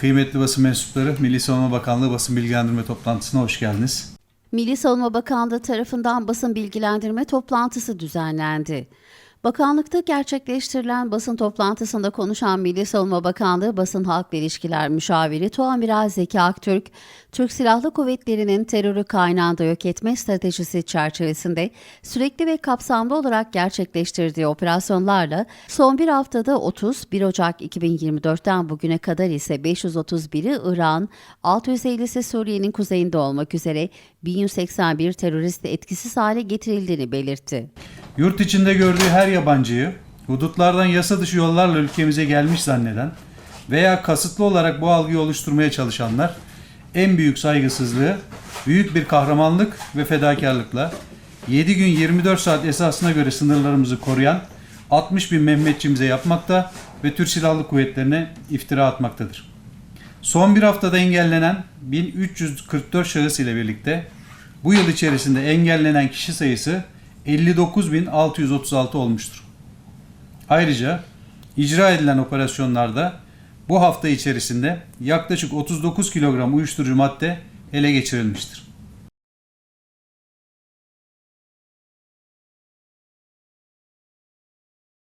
Kıymetli basın mensupları, Milli Savunma Bakanlığı basın bilgilendirme toplantısına hoş geldiniz. Milli Savunma Bakanlığı tarafından basın bilgilendirme toplantısı düzenlendi. Bakanlıkta gerçekleştirilen basın toplantısında konuşan Milli Savunma Bakanlığı Basın Halkla İlişkiler Müşaviri Tuamiral Zeki Aktürk, Türk Silahlı Kuvvetleri'nin terörü kaynağında yok etme stratejisi çerçevesinde sürekli ve kapsamlı olarak gerçekleştirdiği operasyonlarla son bir haftada 30, 1 Ocak 2024'ten bugüne kadar ise 531'i İran, 650'si Suriye'nin kuzeyinde olmak üzere 1181 terörist etkisiz hale getirildiğini belirtti. Yurt içinde gördüğü her yabancıyı hudutlardan yasa dışı yollarla ülkemize gelmiş zanneden veya kasıtlı olarak bu algıyı oluşturmaya çalışanlar en büyük saygısızlığı, büyük bir kahramanlık ve fedakarlıkla 7 gün 24 saat esasına göre sınırlarımızı koruyan 60 bin Mehmetçimize yapmakta ve Türk Silahlı Kuvvetlerine iftira atmaktadır. Son bir haftada engellenen 1344 şahıs ile birlikte bu yıl içerisinde engellenen kişi sayısı 59.636 olmuştur. Ayrıca icra edilen operasyonlarda bu hafta içerisinde yaklaşık 39 kilogram uyuşturucu madde ele geçirilmiştir.